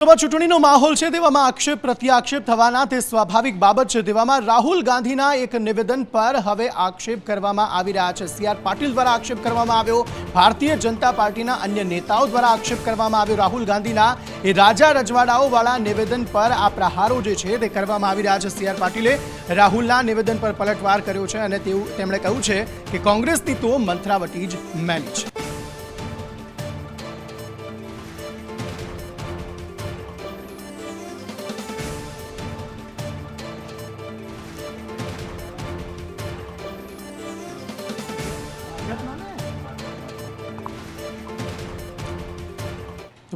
ચૂંટણીનો માહોલ છે તેવામાં આક્ષેપ, પ્રત્યાક્ષેપ થવાના તે સ્વાભાવિક બાબત છે તેવામાં રાહુલ ગાંધીના એક નિવેદન પર હવે આક્ષેપ કરવામાં આવી રહ્યા છે. સી. આર. પાટીલ દ્વારા આક્ષેપ કરવામાં આવ્યો. ભારતીય જનતા પાર્ટીના અન્ય નેતાઓ દ્વારા આક્ષેપ કરવામાં આવ્યો. રાહુલ ગાંધીના એ રાજા રજવાડાઓવાળા નિવેદન પર આ પ્રહારો જે છે તે કરવામાં આવી રહ્યા છે. સી. આર. પાટીલે રાહુલના નિવેદન પર પલટવાર કર્યો છે અને તેમણે કહ્યું છે કે કોંગ્રેસની તો મંથરાવટી જ મેલી છે.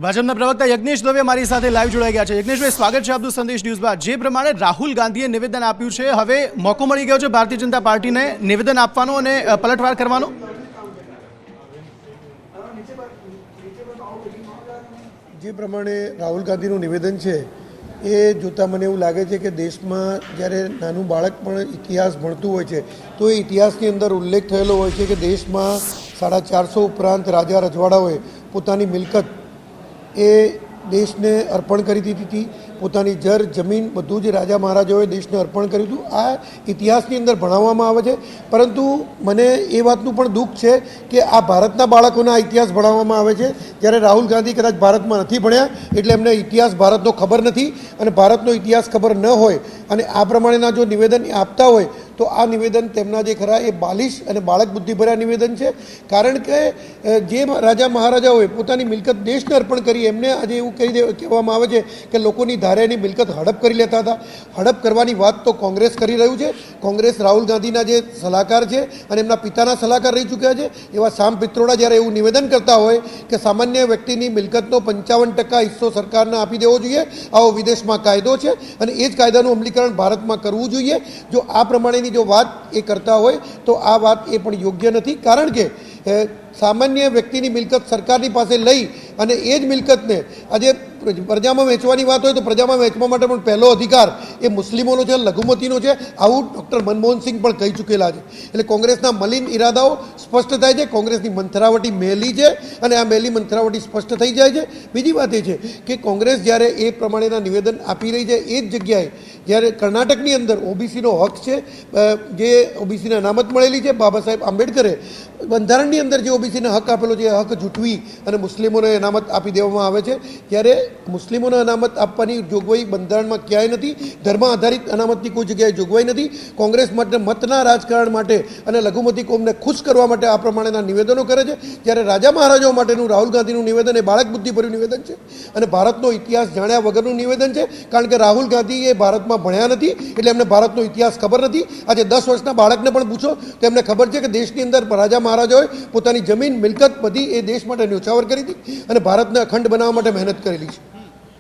ભાજપના પ્રવક્તા યજ્ઞેશ દવે મારી સાથે લાઈવ જોડાઈ ગયા છે. યજ્ઞેશભાઈ, સ્વાગત છે આપનું સંદેશ ન્યૂઝમાં. જે પ્રમાણે રાહુલ ગાંધીએ નિવેદન આપ્યું છે, હવે મોકો મળી ગયો છે ભારતીય જનતા પાર્ટીને નિવેદન આપવાનો અને પલટવાર કરવાનો. જે પ્રમાણે રાહુલ ગાંધીનું નિવેદન છે, એ જોતાં મને એવું લાગે છે કે દેશમાં જ્યારે નાનું બાળક પણ ઇતિહાસ ભણતું હોય છે, તો એ ઇતિહાસની અંદર ઉલ્લેખ થયેલો હોય છે કે દેશમાં સાડા ચારસો ઉપરાંત રાજા રજવાડાઓએ પોતાની મિલકત એ દેશને અર્પણ કરી દીધી હતી. પોતાની જર, જમીન બધું જ રાજા મહારાજાઓએ દેશને અર્પણ કર્યું હતું. આ ઇતિહાસની અંદર ભણાવવામાં આવે છે. પરંતુ મને એ વાતનું પણ દુઃખ છે કે આ ભારતના બાળકોને આ ઇતિહાસ ભણાવવામાં આવે છે. જ્યારે રાહુલ ગાંધી કદાચ ભારતમાં નથી ભણ્યા, એટલે એમને ઇતિહાસ ભારતનો ખબર નથી અને ભારતનો ઇતિહાસ ખબર ન હોય અને આ પ્રમાણેના જો નિવેદન આપતા હોય, તો આ નિવેદન તેમના જે ખરા એ બાલિશ અને બાળક બુદ્ધિભર્યા નિવેદન છે. કારણ કે જે રાજા મહારાજાઓએ પોતાની મિલકત દેશને અર્પણ કરી, એમને આજે એવું કહી દે, કહેવામાં આવે છે કે લોકોની ધારેની મિલકત હડપ કરી લેતા હતા. હડપ કરવાની વાત તો કોંગ્રેસ કરી રહ્યું છે. કોંગ્રેસ રાહુલ ગાંધીના જે સલાહકાર છે અને એમના પિતાના સલાહકાર રહી ચૂક્યા છે. એવા સામ પિત્રોડા જ્યારે એવું નિવેદન કરતા હોય કે સામાન્ય વ્યક્તિની મિલકતનો પંચાવન ટકા હિસ્સો સરકારને આપી દેવો જોઈએ, આવો વિદેશમાં કાયદો છે અને એ જ કાયદાનું અમલીકરણ ભારતમાં કરવું જોઈએ. જો આ પ્રમાણેની જો વાત એ કરતા હોય, તો આ વાત એ પણ યોગ્ય નથી. કારણ કે સામાન્ય વ્યક્તિની મિલકત સરકારની પાસે લઈ અને એ જ મિલકતને આજે પ્રજામાં વેચવાની વાત હોય તો પ્રજામાં વેચવા માટે પણ પહેલો અધિકાર એ મુસ્લિમોનો છે, લઘુમતીનો છે. આવું ડૉક્ટર મનમોહન સિંહ પણ કહી ચૂકેલા છે. એટલે કોંગ્રેસના મલિન ઇરાદાઓ સ્પષ્ટ થાય છે. કોંગ્રેસની મંથરાવટી મેલી છે અને આ મેલી મંથરાવટી સ્પષ્ટ થઈ જાય છે. બીજી વાત એ છે કે કોંગ્રેસ જ્યારે એ પ્રમાણેના નિવેદન આપી રહી છે, એ જ જગ્યાએ જ્યારે કર્ણાટકની અંદર ઓબીસીનો હક છે જે ઓબીસીને અનામત મળેલી છે, બાબા સાહેબ આંબેડકરે, બંધારણની અંદર જે ઓબીસીને હક આપેલો છે, એ હક જૂઠવી અને મુસ્લિમોને અનામત આપી દેવામાં આવે છે. ત્યારે મુસ્લિમોને અનામત આપવાની જોગવાઈ બંધારણમાં ક્યાંય નથી. ધર્મ આધારિત અનામતની કોઈ જગ્યાએ જોગવાઈ નથી. કોંગ્રેસ માટે મતના રાજકારણ માટે અને લઘુમતી કોમને ખુશ કરવા માટે આ પ્રમાણેના નિવેદનો કરે છે. જ્યારે રાજા મહારાજાઓ માટેનું રાહુલ ગાંધીનું નિવેદન એ બાળક બુદ્ધિભર્યું નિવેદન છે. અને ભારતનો ઇતિહાસ જાણ્યા વગરનું નિવેદન છે. કારણ કે રાહુલ ગાંધીએ એ ભારતમાં ભણ્યા નથી, એટલે એમને ભારતનો ઇતિહાસ ખબર નથી. આજે દસ વર્ષના બાળકને પણ પૂછો, તો એમને ખબર છે કે દેશની અંદર રાજા મહારાજાઓએ પોતાની જમીન, મિલકત બધી એ દેશ માટે ન્યોછાવર કરી હતી અને ભારતને અખંડ બનાવવા માટે મહેનત કરેલી છે.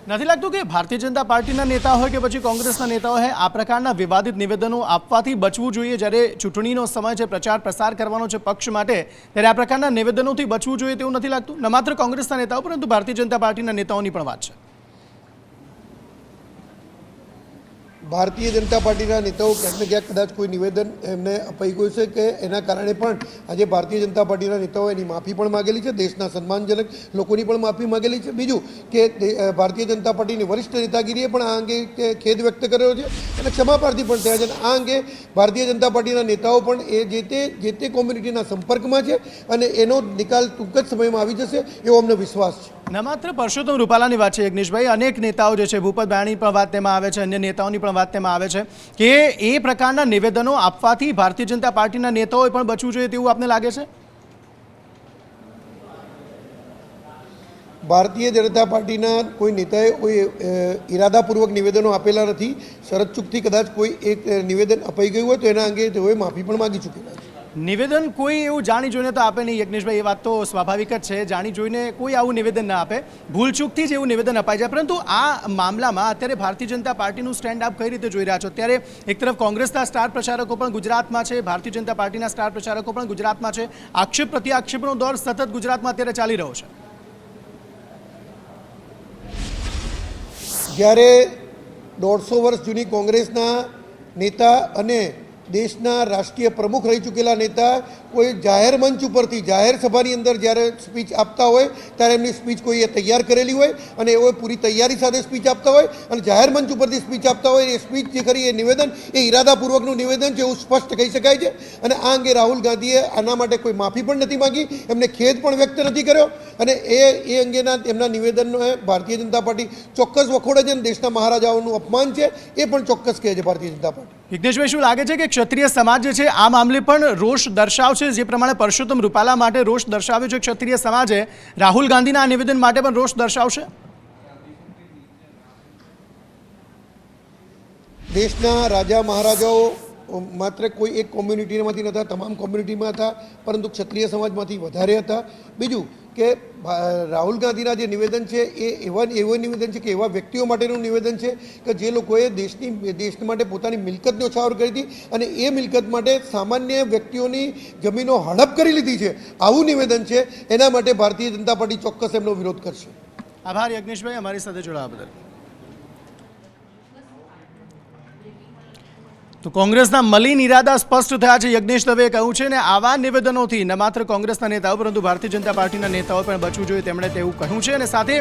નથી લાગતું કે ભારતીય જનતા પાર્ટીના નેતા હોય કે પછી કોંગ્રેસના નેતાઓ હોય, આ પ્રકારના વિવાદિત નિવેદનો આપવાથી બચવું જોઈએ જ્યારે ચૂંટણીનો સમય છે, પ્રચાર પ્રસાર કરવાનો છે પક્ષ માટે, ત્યારે આ પ્રકારના નિવેદનોથી બચવું જોઈએ તેવું નથી લાગતું. ન માત્ર કોંગ્રેસના નેતાઓ પરંતુ ભારતીય જનતા પાર્ટીના નેતાઓની પણ વાત છે. ભારતીય જનતા પાર્ટીના નેતાઓ ક્યાંક ને ક્યાંક કદાચ કોઈ નિવેદન એમને અપાઈ ગયું છે કે એના કારણે પણ આજે ભારતીય જનતા પાર્ટીના નેતાઓ એની માફી પણ માગેલી છે, દેશના સન્માનજનક લોકોની પણ માફી માગેલી છે. બીજું કે ભારતીય જનતા પાર્ટીની વરિષ્ઠ નેતાગીરીએ પણ આ અંગે ખેદ વ્યક્ત કર્યો છે અને ક્ષમા પ્રાર્થી પણ થયા છે. આ અંગે ભારતીય જનતા પાર્ટીના નેતાઓ પણ એ જે તે જે તે કોમ્યુનિટીના સંપર્કમાં છે અને એનો નિકાલ ટૂંક જ સમયમાં આવી જશે એવો અમને વિશ્વાસ છે. ન માત્ર પરસોત્તમ રૂપાલાની વાત છે યજ્ઞેશભાઈ અનેક નેતાઓ જે છે, ભૂપત ભાયાણી પણ વાત તેમાં આવે છે, અન્ય નેતાઓની પણ વાત તેમાં આવે છે કે એ પ્રકારના નિવેદનો આપવાથી ભારતીય જનતા પાર્ટીના નેતાઓએ પણ બચવું જોઈએ તેવું આપને લાગે છે? ભારતીય જનતા પાર્ટીના કોઈ નેતાએ કોઈ ઇરાદાપૂર્વક નિવેદનો આપેલા નથી. શરત ચૂકથી કદાચ કોઈ એક નિવેદન અપાઈ ગયું હોય તો એના અંગે તેઓએ માફી પણ માગી ચૂકેલા છે. નિવેદન કોઈ એવું જાણી જોઈને તો આપે નહીં. યજ્ઞેશભાઈ, એ વાત તો સ્વાભાવિક જ છે. જાણી જોઈને કોઈ આવું નિવેદન ના આપે. ભૂલચૂકથી જ એવું નિવેદન અપાય છે. પરંતુ આ મામલામાં અત્યારે ભારતીય જનતા પાર્ટીનું સ્ટેન્ડ આપ કઈ રીતે જોઈ રહ્યા છો? અત્યારે એક તરફ કોંગ્રેસના સ્ટાર પ્રચારકો પણ ગુજરાતમાં છે, ભારતીય જનતા પાર્ટીના સ્ટાર પ્રચારકો પણ ગુજરાતમાં છે. આક્ષેપ પ્રતિ આક્ષેપનો દોર સતત ગુજરાતમાં અત્યારે ચાલી રહ્યો છે. જ્યારે દોઢસો વર્ષ જૂની કોંગ્રેસના નેતા અને દેશના રાષ્ટ્રીય પ્રમુખ રહી ચૂકેલા નેતા કોઈ જાહેર મંચ ઉપરથી, જાહેર સભાની અંદર જ્યારે સ્પીચ આપતા હોય, ત્યારે એમની સ્પીચ કોઈએ તૈયાર કરેલી હોય અને એઓ પૂરી તૈયારી સાથે સ્પીચ આપતા હોય અને જાહેર મંચ ઉપરથી સ્પીચ આપતા હોય, એ સ્પીચ જે કરી એ નિવેદન, એ ઇરાદાપૂર્વકનું નિવેદન છે એવું સ્પષ્ટ કહી શકાય છે. અને આ અંગે રાહુલ ગાંધીએ આના માટે કોઈ માફી પણ નથી માંગી, એમને ખેદ પણ વ્યક્ત નથી કર્યો. અને એ એ અંગેના એમના નિવેદનનો ભારતીય જનતા પાર્ટી ચોક્કસ વખોડે છે અને દેશના મહારાજાઓનું અપમાન છે, એ પણ ચોક્કસ કહે છે ભારતીય જનતા પાર્ટી. વિઘ્નેશભાઈ શું લાગે છે કે ક્ષત્રિય સમાજ જે છે, આ મામલે પણ રોષ દર્શાવશે? જે પ્રમાણે પરસોત્તમ રૂપાલા માટે રોષ દર્શાવ્યો છે ક્ષત્રિય સમાજે, રાહુલ ગાંધીના આ નિવેદન માટે પણ રોષ દર્શાવશે? દેશના રાજા મહારાજાઓ માત્ર કોઈ એક કોમ્યુનિટીમાંથી નહોતા, તમામ કોમ્યુનિટીમાં હતા, પરંતુ ક્ષત્રિય સમાજમાંથી વધારે હતા. બીજું કે રાહુલ ગાંધીના જે નિવેદન છે, એ એવા, એવું નિવેદન છે કે એવા વ્યક્તિઓ માટેનું નિવેદન છે કે જે લોકોએ દેશની દેશ માટે પોતાની મિલકતની ઓછાવર કરી હતી અને એ મિલકત માટે સામાન્ય વ્યક્તિઓની જમીનો હડપ કરી લીધી છે. આવું નિવેદન છે. એના માટે ભારતીય જનતા પાર્ટી ચોક્કસ એમનો વિરોધ કરશે. આભાર, યજ્ઞેશભાઈ. અમારી સાથે જોડાવા બદલ. તો કોંગ્રેસના મલિન ઇરાદા સ્પષ્ટ થયા છે. યજ્ઞેશ દવેએ કહ્યું છે ને, આવા નિવેદનોથી ન માત્ર કોંગ્રેસના નેતાઓ, પરંતુ ભારતીય જનતા પાર્ટીના નેતાઓ પણ બચવું જોઈએ તેમણે તેવું કહ્યું છે. અને સાથે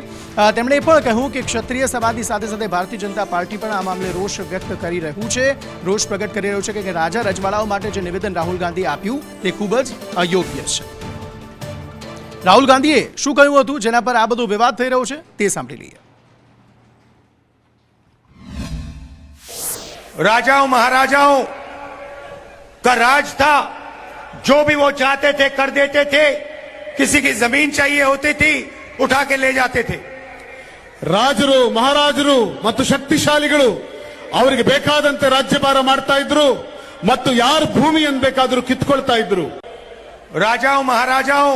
તેમણે પણ કહ્યું કે ક્ષત્રિય સમાજની સાથે સાથે ભારતીય જનતા પાર્ટી પણ આ મામલે રોષ વ્યક્ત કરી રહ્યું છે. રોષ પ્રગટ કરી રહ્યું છે કે રાજા રજવાડાઓ માટે જે નિવેદન રાહુલ ગાંધી આપ્યું, તે ખૂબ જ અયોગ્ય છે. રાહુલ ગાંધીએ શું કહ્યું હતું? જેના પર આ બધો વિવાદ થઈ રહ્યો છે, તે સાંભળી લઈએ. राजाओं महाराजाओं का राज था जो भी वो चाहते थे कर देते थे किसी की जमीन चाहिए होती थी उठा के ले जाते थे ರಾಜರು ಮಹಾರಾಜರು ಮತ್ತು ಶಕ್ತಿಶಾಲಿಗಳು ಅವರಿಗೆ ಬೇಕಾದಂತೆ ರಾಜ್ಯಭಾರ ಮಾಡ್ತಾ ಇದ್ರು ಮತ್ತು ಯಾರು ಭೂಮಿಯನ್ನು ಬೇಕಾದರೂ ಕಿತ್ಕೊಳ್ತಾ ಇದ್ರು राजाओं महाराजाओं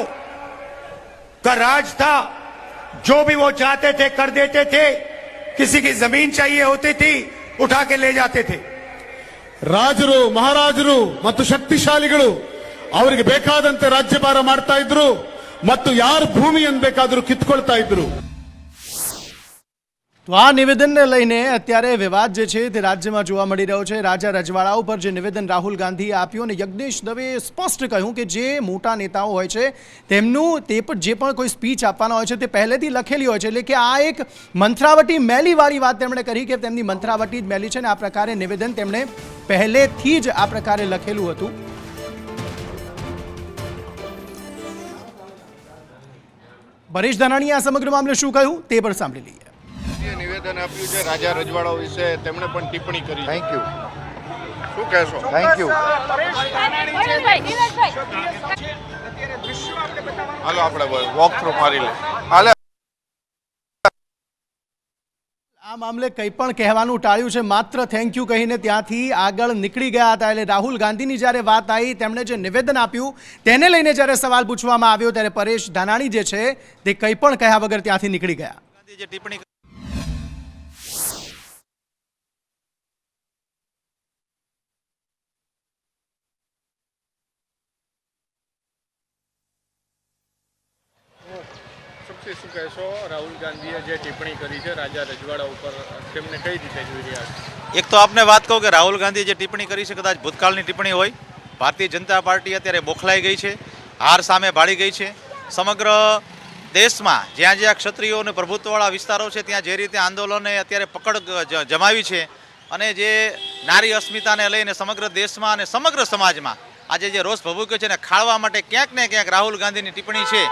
का राज था जो भी वो चाहते थे कर देते थे किसी की जमीन चाहिए होती थी उठा के ले जाते थे ರಾಜರು ಮಹಾರಾಜರು ಮತ್ತು ಶಕ್ತಿಶಾಲಿಗಳು ಅವರಿಗೆ ಬೇಕಾದಂತೆ ರಾಜ್ಯಭಾರ ಮಾಡ್ತಾ ಇದ್ರು ಮತ್ತು ಯಾರು ಭೂಮಿಯನ್ನು ಬೇಕಾದರೂ ಕಿತ್ಕೊಳ್ತಾ ಇದ್ರು તો આ નિવેદનને લઈને અત્યારે વિવાદ જે છે તે રાજ્યમાં જોવા મળી રહ્યો છે. રાજા રજવાડા ઉપર જે નિવેદન રાહુલ ગાંધીએ આપ્યું અને યજ્ઞેશ દવે સ્પષ્ટ કહ્યું કે જે મોટા નેતાઓ હોય છે, તેમનું તે પણ જે પણ કોઈ સ્પીચ આપવાના હોય છે તે પહેલેથી લખેલી હોય છે. એટલે કે આ એક મંથરાવટી મેલીવાળી વાત તેમણે કરી કે તેમની મંથરાવટી જ મેલી છે અને આ પ્રકારે નિવેદન તેમણે પહેલેથી જ આ પ્રકારે લખેલું હતું. પરેશ ધાનાણીએ આ સમગ્ર મામલે શું કહ્યું તે પણ સાંભળી લઈએ. નિવેદન આપ્યું છે રાજા રજવાડા વિશે તેમણે પણ ટિપ્પણી કરી થેન્ક યુ શું કહેશો? થેન્ક યુ હાલો આપણે વોક થ્રુ મારી લે હાલે. આ મામલે કંઈ પણ કહેવાનું ટાળ્યું છે માત્ર થેન્ક યુ કહીને ત્યાંથી આગળ નીકળી ગયા હતા. એટલે રાહુલ ગાંધીની જ્યારે વાત આવી તેમણે જે નિવેદન આપ્યું તેને લઈને જ્યારે સવાલ પૂછવામાં આવ્યો ત્યારે પરેશ ધાનાણી જે છે તે કંઈ પણ કહ્યા વગર ત્યાંથી નીકળી ગયા. ગાંધી જે ટિપ્પણી કહેશો, રાહુલ ગાંધીએ જે ટિપ્પણી કરી છે, રાજા રજવાડા ઉપર તેમને કઈ રીતે જોઈ રહ્યા છે? એક તો આપને વાત કહું કે રાહુલ ગાંધીએ જે ટિપ્પણી કરી છે, કદાચ ભૂતકાળની ટિપ્પણી હોય, ભારતીય જનતા પાર્ટી અત્યારે બોખલાઈ ગઈ છે, હાર સામે ભાળી ગઈ છે. સમગ્ર દેશમાં જ્યાં જ્યાં ક્ષત્રિયો અને પ્રભુત્વવાળા વિસ્તારો છે, ત્યાં જે રીતે આંદોલને અત્યારે પકડ જમાવી છે અને જે નારી અસ્મિતાને લઈને સમગ્ર દેશમાં અને સમગ્ર સમાજમાં આજે જે રોષ ભભૂક્યો છે, એને ખાળવા માટે ક્યાંક ને ક્યાંક રાહુલ ગાંધીની ટિપ્પણી છે.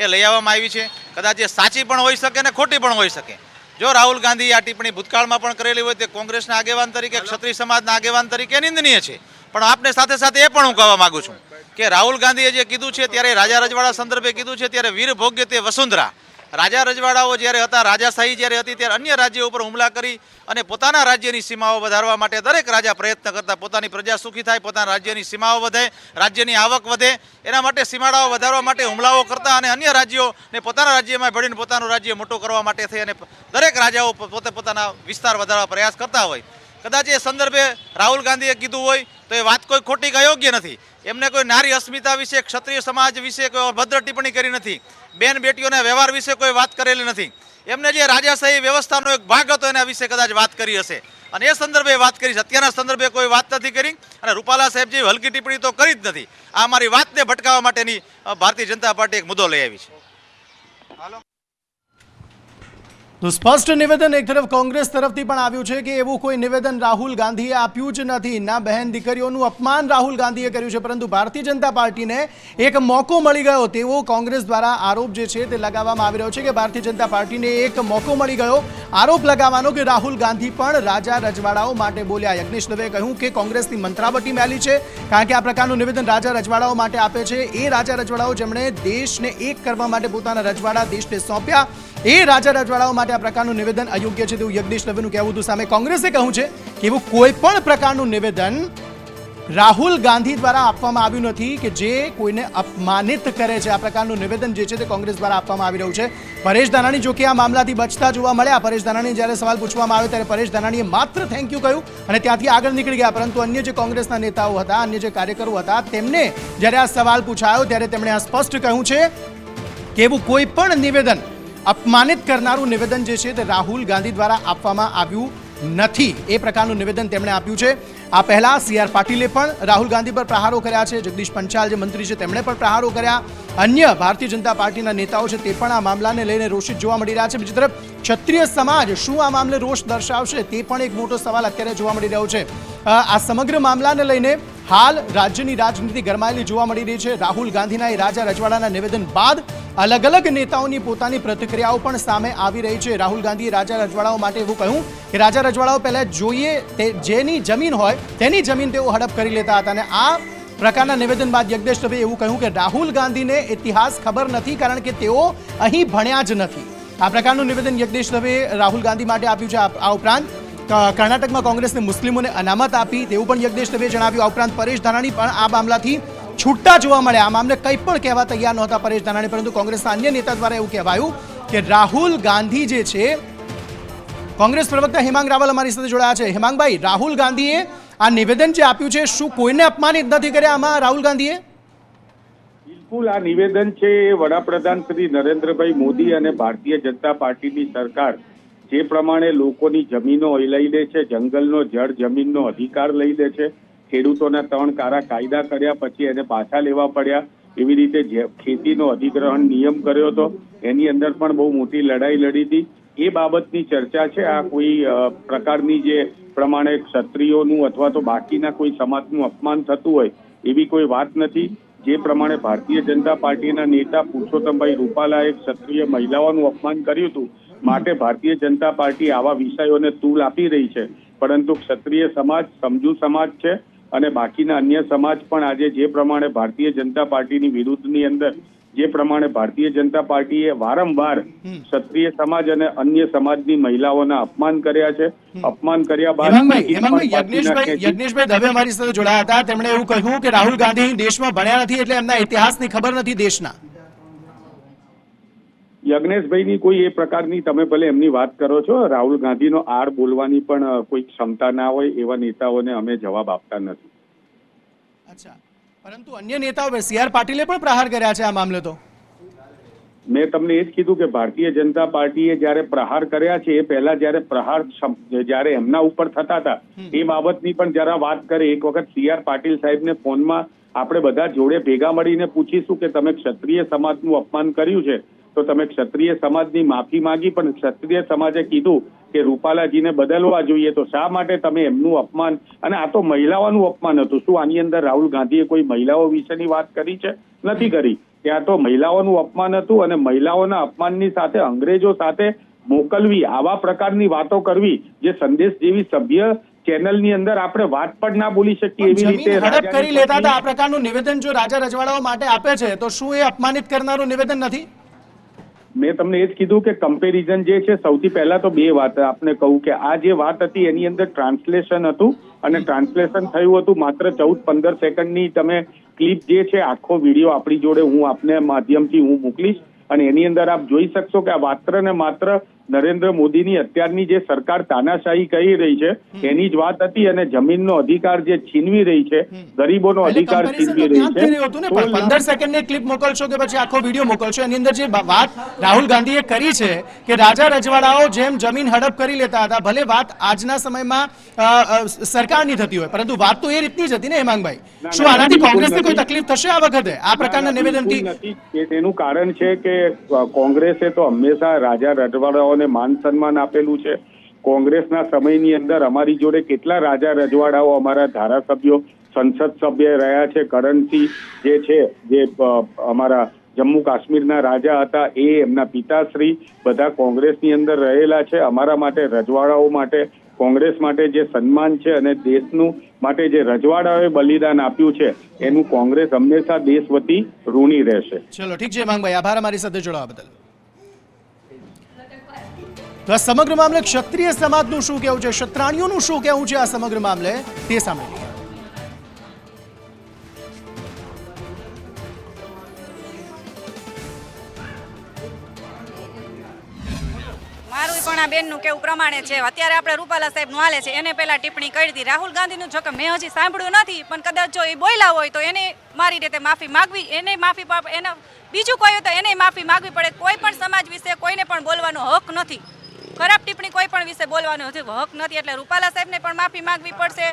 એ લઈ આવવામાં આવી છે. કદાચ એ સાચી પણ હોઈ શકે અને ખોટી પણ હોઈ શકે. જો રાહુલ ગાંધી આ ટિપ્પણી ભૂતકાળમાં પણ કરેલી હોય તે કોંગ્રેસના આગેવાન તરીકે ક્ષત્રિય સમાજના આગેવાન તરીકે નિંદનીય છે. પણ આપને સાથે સાથે એ પણ હું કહેવા માંગુ છું કે રાહુલ ગાંધીએ જે કીધું છે ત્યારે રાજા રજવાડા સંદર્ભે કીધું છે ત્યારે વીર ભોગ્ય તે વસુંધરા. રાજા રજવાડાઓ જ્યારે હતા રાજાશાહી જ્યારે હતી, ત્યારે અન્ય રાજ્યો ઉપર હુમલા કરી અને પોતાના રાજ્યની સીમાઓ વધારવા માટે દરેક રાજા પ્રયત્ન કરતા પોતાની પ્રજા સુખી થાય, પોતાના રાજ્યની સીમાઓ વધે, રાજ્યની આવક વધે, એના માટે સીમાડાઓ વધારવા માટે હુમલાઓ કરતા અને અન્ય રાજ્યોને પોતાના રાજ્યમાં ભળીને પોતાનું રાજ્ય મોટું કરવા માટે થઈ અને દરેક રાજાઓ પોતે પોતાના વિસ્તાર વધારવા પ્રયાસ કરતા હોય. કદાચ એ સંદર્ભે રાહુલ ગાંધીએ કીધું હોય તો એ વાત કોઈ ખોટી કે અયોગ્ય નથી. એમને કોઈ નારી અસ્મિતા વિશે, ક્ષત્રિય સમાજ વિશે કોઈ અભદ્ર ટિપ્પણી કરી નથી. બેન બેટીઓના વ્યવહાર વિશે કોઈ વાત કરેલી નથી. એમને જે રાજાશાહી વ્યવસ્થાનો એક ભાગ હતો એના વિશે કદાચ વાત કરી હશે. અને એ સંદર્ભે વાત કરી છે. અત્યારના સંદર્ભે કોઈ વાત નથી કરી. અને રૂપાલા સાહેબ જેવી હલકી ટિપ્પણી તો કરી જ નથી. આ મારી વાતને ભટકાવવા માટેની ભારતીય જનતા પાર્ટી એક મુદ્દો લઈ આવી છે. તો સ્પષ્ટ નિવેદન એક તરફ કોંગ્રેસ તરફથી પણ આવ્યું છે કે એવું કોઈ નિવેદન રાહુલ ગાંધીએ આપ્યું જ નથી. ના બહેન દીકરીઓનું અપમાન રાહુલ ગાંધીએ કર્યું છે, પરંતુ ભારતીય જનતા પાર્ટીને એક મોકો મળી ગયો. તેવો કોંગ્રેસ દ્વારા આરોપ જે છે તે લગાવવામાં આવી રહ્યો છે કે ભારતીય જનતા પાર્ટીને એક મોકો મળી ગયો. આરોપ લગાવવાનો કે રાહુલ ગાંધી પણ રાજા રજવાડાઓ માટે બોલ્યા. યજ્ઞેશ દવે કહ્યું કે કોંગ્રેસની મંત્રાવટી મેલી છે, કારણ કે આ પ્રકારનું નિવેદન રાજા રજવાડાઓ માટે આપે છે. એ રાજા રજવાડાઓ જેમણે દેશને એક કરવા માટે પોતાના રજવાડા દેશને સોંપ્યા. એ રાજા રજવાડાઓ માટે આ પ્રકારનું નિવેદન અયોગ્ય છે તેવું યજ્ઞેશ દવેનું કહેવું હતું. સામે કોંગ્રેસે કહ્યું છે કે એવું કોઈ પણ પ્રકારનું નિવેદન રાહુલ ગાંધી દ્વારા આપવામાં આવ્યું નથી કે જે કોઈને અપમાનિત કરે છે. આ પ્રકારનું નિવેદન જે છે તે કોંગ્રેસ દ્વારા આપવામાં આવી રહ્યું છે. પરેશ ધાનાણી જોકે આ મામલાથી બચતા જોવા મળ્યા. પરેશ ધાનાણી જ્યારે સવાલ પૂછવામાં આવ્યો ત્યારે પરેશ ધાનાણીએ માત્ર થેન્ક યુ કહ્યું અને ત્યાંથી આગળ નીકળી ગયા. પરંતુ અન્ય જે કોંગ્રેસના નેતાઓ હતા, અન્ય જે કાર્યકરો હતા, તેમને જ્યારે આ સવાલ પૂછાયો ત્યારે તેમણે આ સ્પષ્ટ કહ્યું છે કે એવું કોઈ પણ નિવેદન અપમાનિત કરનારું નિવેદન જે છે તે રાહુલ ગાંધી દ્વારા આપવામાં આવ્યું નથી. એ પ્રકારનું નિવેદન તેમણે આપ્યું છે. આ પહેલા સી આર પાટીલે પણ રાહુલ ગાંધી પર પ્રહારો કર્યા છે. જગદીશ પંચાલ જે મંત્રી છે તેમણે પણ પ્રહારો કર્યા. અન્ય ભારતીય જનતા પાર્ટીના નેતાઓ છે તે પણ આ મામલાને લઈને રોષિત જોવા મળી રહ્યા છે. બીજી તરફ ક્ષત્રિય સમાજ શું આ મામલે રોષ દર્શાવશે તે પણ એક મોટો સવાલ અત્યારે જોવા મળી રહ્યો છે. આ સમગ્ર મામલાને લઈને હાલ રાજ્યની રાજનીતિ ગરમાયેલી જોવા મળી રહી છે. રાહુલ ગાંધીના એ રાજા રજવાડાના નિવેદન બાદ અલગ અલગ નેતાઓની પોતાની પ્રતિક્રિયાઓ પણ સામે આવી રહી છે. રાહુલ ગાંધીએ રાજા રજવાડાઓ માટે એવું કહ્યું કે રાજા રજવાડાઓ પહેલા જોઈએ તે જેની જમીન હોય તેની જમીન તેઓ હડપ કરી લેતા હતા અને આ પ્રકારના નિવેદન બાદ યજ્ઞેશ દવે એવું કહ્યું કે રાહુલ ગાંધીને ઇતિહાસ ખબર નથી કારણ કે તેઓ અહીં ભણ્યા જ નથી. આ પ્રકારનું નિવેદન યજ્ઞેશ દવે રાહુલ ગાંધી માટે આપ્યું છે. આ ઉપરાંત કર્ણાટકમાં કોંગ્રેસને મુસ્લિમોને અનામત આપી તેવું પણ યજ્ઞેશ દવે જણાવ્યું. આ ઉપરાંત પરેશ ધાનાણી પણ આ મામલાથી છૂટા જોવા મળ્યા આ મામલે કંઈ પણ કહેવા તૈયાર નહોતા પરેશ ધાનાણી, પરંતુ કોંગ્રેસના અન્ય નેતા દ્વારા એવું કહેવાયું કે રાહુલ ગાંધી જે છે, કોંગ્રેસ પ્રવક્તા હેમાંગ રાવલ અમારી સાથે જોડાયા છે. હેમાંગભાઈ, રાહુલ ગાંધીએ આ નિવેદન જે આપ્યું છે, શું કોઈને અપમાનિત નથી કર્યા આમાં રાહુલ ગાંધીએ? બિલકુલ, આ નિવેદન છે એ વડાપ્રધાન શ્રી નરેન્દ્રભાઈ મોદી અને ભારતીય જનતા પાર્ટીની સરકાર જે પ્રમાણે લોકોની જમીનો લઈ લે છે, જંગલનો જળ જમીનનો અધિકાર લઈ લે છે ખેડૂતોના ત્રણ કારા કાયદા કર્યા, પછી એને પાછા લેવા પડ્યા. એવી રીતે જે ખેતીનો અધિગ્રહણ નિયમ કર્યો હતો. એની અંદર પણ બહુ મોટી લડાઈ લડી હતી. એ બાબતની ચર્ચા છે. આ કોઈ પ્રકારની જે પ્રમાણે ક્ષત્રિયોનું અથવા તો બાકીના કોઈ સમાજનું અપમાન થતું હોય, એવી કોઈ વાત નથી. જે પ્રમાણે ભારતીય જનતા પાર્ટીના નેતા પુરુષોત્તમભાઈ રૂપાલાએ ક્ષત્રિય મહિલાઓનું અપમાન કર્યું હતું. માટે ભારતીય જનતા પાર્ટી આવા વિષયોને તૂલ આપી રહી છે. પરંતુ ક્ષત્રિય સમાજ, સમજુ સમાજ છે. અને બાકીના અન્ય સમાજ પણ આજે જે પ્રમાણે ભારતીય જનતા પાર્ટીની વિરુદ્ધની અંદર જે પ્રમાણે ભારતીય જનતા પાર્ટીએ વારંવાર ક્ષત્રિય સમાજ અને અન્ય સમાજની મહિલાઓના અપમાન કર્યા છે. અપમાન કર્યા બાદ યજ્ઞેશભાઈ દવે અમારી સાથે જોડાયા હતા. તેમણે એવું કહ્યું કે રાહુલ ગાંધી દેશમાં ભણ્યા નથી એટલે એમના ઇતિહાસની ખબર નથી દેશના. યજ્ઞેશભાઈની કોઈ એ પ્રકારની તમે ભલે એમની વાત કરો છો રાહુલ ગાંધીનો આડ બોલવાની પણ કોઈ ક્ષમતા ના હોય એવા નેતાઓને અમે જવાબ આપતા નથી. અચ્છા. પરંતુ અન્ય નેતાઓ સી આર પાટીલે પણ પ્રહાર કર્યા છે આ મામલે તો? મેં તમને એ જ કીધું કે ભારતીય જનતા પાર્ટીએ જ્યારે પ્રહાર કર્યા છે એ પહેલા જ્યારે પ્રહાર જયારે જ્યારે એમના ઉપર થતા હતા એ બાબતની પણ જરા વાત કરે. એક વખત સી આર પાટીલ સાહેબને ફોનમાં આપણે બધા જોડે ભેગા મળીને પૂછીશું કે તમે ક્ષત્રિય સમાજનું અપમાન કર્યું છે. તો તમે ક્ષત્રિય સમાજની માફી માંગી પણ ક્ષત્રિય સમાજે કીધું કે રૂપાલાજીને બદલવા જોઈએ તો શા માટે તમે એમનું અપમાન? અને આ તો મહિલાઓનું અપમાન હતું. શું આની અંદર રાહુલ ગાંધીએ કોઈ મહિલાઓ વિશેની વાત કરી છે? નથી કરી. ત્યાં તો મહિલાઓનું અપમાન હતું અને મહિલાઓના અપમાનની સાથે અંગ્રેજો સાથે મોકલવી આવા પ્રકારની વાતો કરવી જે સંદેશ જેવી સભ્ય ચેનલની અંદર આપણે વાત પણ ના બોલી શકીએ એવી રીતે હડપ કરી લેતા હતા. આ પ્રકારનું નિવેદન જો રાજા રજવાડાઓ માટે આપે છે તો શું એ અપમાનિત કરનારું નિવેદન નથી? મેં તમને એ જ કીધું કે કમ્પેરિઝન જે છે, સૌથી પહેલા તો બે વાત આપને કહું કે આ જે વાત હતી એની અંદર ટ્રાન્સલેશન હતું અને ટ્રાન્સલેશન થયું હતું માત્ર ચૌદ પંદર સેકન્ડની. તમે ક્લિપ જે છે, આખો વીડિયો આપણી જોડે હું આપને માધ્યમથી હું મોકલીશ અને એની અંદર આપ જોઈ શકશો કે આ માત્ર ને માત્ર નરેન્દ્ર મોદીની અત્યારની જે સરકાર તાનાશાહી કહી રહી છે એની જ વાત હતી અને જમીનનો અધિકાર જે છીનવી રહી છે ગરીબોનો અધિકાર છીનવી રહી છે. પંદર સેકન્ડની ક્લિપ મોકલશો કે પછી આખો વીડિયો મોકલશો? એની અંદર જે વાત રાહુલ ગાંધીએ કરી છે કે રાજા રજવાડાઓ જેમ જમીન હડપ કરી લેતા હતા ભલે વાત આજના સમયમાં સરકારની થતી હોય પરંતુ વાત તો એ રીતની જ હતી ને હેમાંગભાઈ? શું આનાથી કોંગ્રેસને કોઈ તકલીફ થશે આ વખતે આ પ્રકારના નિવેદનથી? એનું તેનું કારણ છે કે કોંગ્રેસે તો હંમેશા રાજા રજવાડાઓને માન સન્માન આપેલું છે. કોંગ્રેસના સમયની અંદર અમારી જોડે કેટલા રાજા રજવાડાઓ અમારા ધારાસભ્યો, સંસદ સભ્ય રહ્યા છે. કરણસિંહ જે છે, જે અમારા જમ્મુ કાશ્મીરના રાજા હતા, એ એમના પિતાશ્રી બધા કોંગ્રેસની અંદર રહેલા છે. અમારા માટે, રજવાડાઓ માટે, કોંગ્રેસ માટે જે સન્માન છે અને દેશનું માટે જે રજવાડાઓએ બલિદાન આપ્યું છે, એનું કોંગ્રેસ હંમેશા દેશ વતી ઋણી રહેશે. ચલો, ઠીક છે, માંગભાઈ. આભાર અમારી સાથે જોડાવા બદલ. તો આ સમગ્ર મામલે ક્ષત્રિય સમાજનું શું કહેવું છે? ક્ષત્રાણીઓનું શું કહેવું છે આ સમગ્ર મામલે? તે સાંભળીએ મારું પણ આ બેનનું કેવું પ્રમાણે છે. અત્યારે આપણે રૂપાલા સાહેબનું છે. એને પહેલા ટિપ્પણી કરી હતી રાહુલ ગાંધીનું જો મેં હજી સાંભળ્યું નથી, પણ કદાચ જો એ બોલ્યા હોય તો એને મારી રીતે માફી માંગવી, એને માફી એને બીજું કોઈ હોય તો એને માફી માગવી પડે. કોઈ પણ સમાજ વિશે કોઈને પણ બોલવાનો હક નથી. ખરાબ ટિપ્પણી કોઈ પણ વિશે બોલવાનો હજી હક નથી, એટલે રૂપાલા સાહેબને પણ માફી માંગવી પડશે.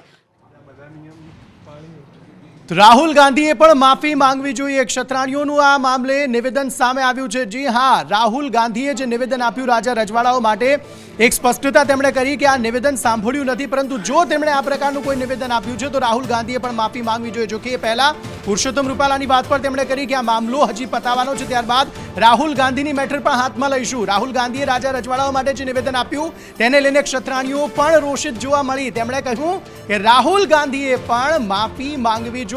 રાહુલ ગાંધીએ પણ માફી માંગવી જોઈએ. ક્ષત્રાણીઓનું આ મામલે નિવેદન સામે આવ્યું છે. જી હા, રાહુલ ગાંધીએ જે નિવેદન આપ્યું રાજા રજવાડાઓ માટે, એક સ્પષ્ટતા તેમણે કરી કે આ નિવેદન સાંભળ્યું નથી, પરંતુ જો તેમણે આ પ્રકારનું કોઈ નિવેદન આપ્યું છે, તો રાહુલ ગાંધીએ પણ માફી માંગવી જોઈએ. જો કે એ પહેલા પુરુષોત્તમ રૂપાલાની વાત પર તેમણે કરી કે આ મામલો હજી પતાવવાનો છે. ત્યારબાદ રાહુલ ગાંધીની મેટર પણ હાથમાં લઈશું. રાહુલ ગાંધીએ રાજા રજવાડાઓ માટે જે નિવેદન આપ્યું, તેને લઈને ક્ષત્રાણીઓ પણ રોષિત જોવા મળી. તેમણે કહ્યું કે રાહુલ ગાંધીએ પણ માફી માંગવી જોઈએ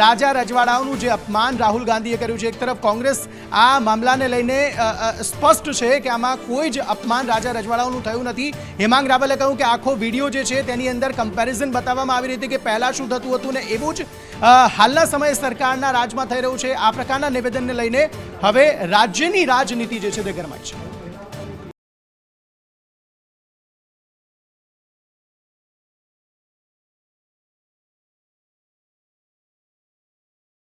રાજા રજવાડાઓનું જે અપમાન રાહુલ ગાંધીએ કર્યું છે એક તરફ કોંગ્રેસ આ મામલાને લઈને સ્પષ્ટ છે કે આમાં કોઈ જ અપમાન રાજા રજવાડાઓનું થયું નથી. હેમાંગ રાવલે કહ્યું કે આખો વીડિયો જે છે તેની અંદર કમ્પેરિઝન બતાવવામાં આવી રહી હતી કે પહેલાં શું થતું હતું ને એવું જ હાલના સમયે સરકારના રાજમાં થઈ રહ્યું છે. આ પ્રકારના નિવેદનને લઈને હવે રાજ્યની રાજનીતિ જે છે તે ગરમાય છે.